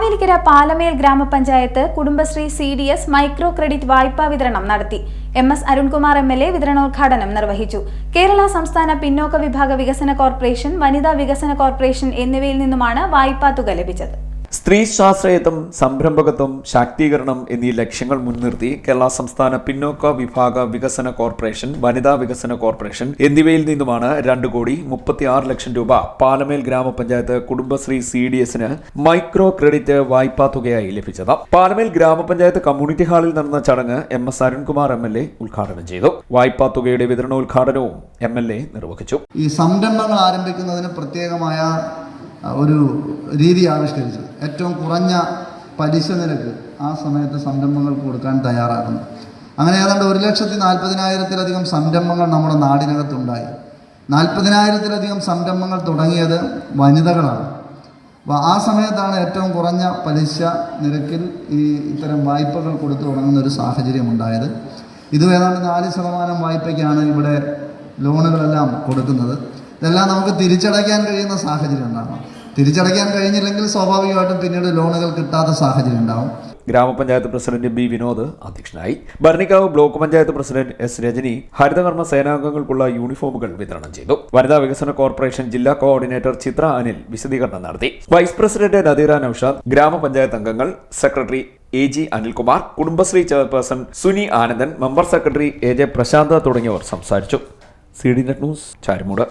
മാവേലിക്കര പാലമേൽ ഗ്രാമപഞ്ചായത്ത് Kudumbashree C D S micro credit വായ്പാ വിതരണം നടത്തി. M S Arunkumar M L A വിതരണോദ്ഘാടനം നിർവഹിച്ചു. കേരള സംസ്ഥാന പിന്നോക്ക വിഭാഗ വികസന കോർപ്പറേഷൻ വനിതാ വികസന കോർപ്പറേഷൻ എന്നിവയിൽ നിന്നുമാണ് വായ്പാ തുക ലഭിച്ചത്. സ്ത്രീ സ്വാശ്രയത്വം സംരംഭകത്വം ശാക്തീകരണം എന്നീ ലക്ഷ്യങ്ങൾ മുൻനിർത്തി കേരള സംസ്ഥാന പിന്നോക്ക വിഭാഗ വികസന കോർപ്പറേഷൻ വനിതാ വികസന കോർപ്പറേഷൻ എന്നിവയിൽ നിന്നുമാണ് രണ്ട് കോടി മുപ്പത്തി ആറ് ലക്ഷം രൂപ പാലമേൽ ഗ്രാമപഞ്ചായത്ത് കുടുംബശ്രീ സി ഡി എസിന് മൈക്രോ ക്രെഡിറ്റ് വായ്പാ തുകയായി ലഭിച്ചത്. പാലമേൽ ഗ്രാമപഞ്ചായത്ത് കമ്മ്യൂണിറ്റി ഹാളിൽ നടന്ന ചടങ്ങ് M S Arunkumar M L A ഉദ്ഘാടനം ചെയ്തു. വായ്പാ തുകയുടെ വിതരണോദ്ഘാടനവും എം എൽ എ നിർവഹിച്ചു. ഈ സംരംഭങ്ങൾ ആരംഭിക്കുന്നതിന് പ്രത്യേകമായ ഒരു രീതി ആവിഷ്കരിച്ചത്. ഏറ്റവും കുറഞ്ഞ പലിശ നിരക്ക് ആ സമയത്ത് സംരംഭങ്ങൾക്ക് കൊടുക്കാൻ തയ്യാറാകുന്നു അങ്ങനെ ഏതാണ്ട് ഒരു ലക്ഷത്തി നാൽപ്പതിനായിരത്തിലധികം സംരംഭങ്ങൾ നമ്മുടെ നാടിനകത്തുണ്ടായി. നാൽപ്പതിനായിരത്തിലധികം സംരംഭങ്ങൾ തുടങ്ങിയത് വനിതകളാണ്. അപ്പോൾ ആ സമയത്താണ് ഏറ്റവും കുറഞ്ഞ പലിശ നിരക്കിൽ ഈ ഇത്തരം വായ്പകൾ കൊടുത്തു തുടങ്ങുന്ന ഒരു സാഹചര്യം ഉണ്ടായത്. ഇത് ഏതാണ്ട് നാല് ശതമാനം വായ്പയ്ക്കാണ് ഇവിടെ ലോണുകളെല്ലാം കൊടുക്കുന്നത്. ഇതെല്ലാം നമുക്ക് തിരിച്ചടയ്ക്കാൻ കഴിയുന്ന സാഹചര്യം ഉണ്ടാകണം തിരിച്ചടയ്ക്കാൻ കഴിഞ്ഞില്ലെങ്കിൽ സ്വാഭാവികമായിട്ടും പിന്നീട് ലോണുകൾ കിട്ടാത്ത സാഹചര്യം ഉണ്ടാവും. ഗ്രാമപഞ്ചായത്ത് പ്രസിഡന്റ് ബി വിനോദ് അധ്യക്ഷനായി. Bharanikkavu block panchayat president S Rajani ഹരിതകർമ്മ സേനാംഗങ്ങൾക്കുള്ള യൂണിഫോമുകൾ വിതരണം ചെയ്തു. വനിതാ വികസന കോർപ്പറേഷൻ ജില്ലാ കോർഡിനേറ്റർ ചിത്ര അനിൽ വിശദീകരണം നടത്തി. വൈസ് പ്രസിഡന്റ് നദീറ നൌഷാദ് ഗ്രാമപഞ്ചായത്ത് അംഗങ്ങൾ secretary A G Anilkumar Kudumbashree chairperson Suni Anandan member secretary A J Prashantha തുടങ്ങിയവർ സംസാരിച്ചു. C D net news Charimoodu.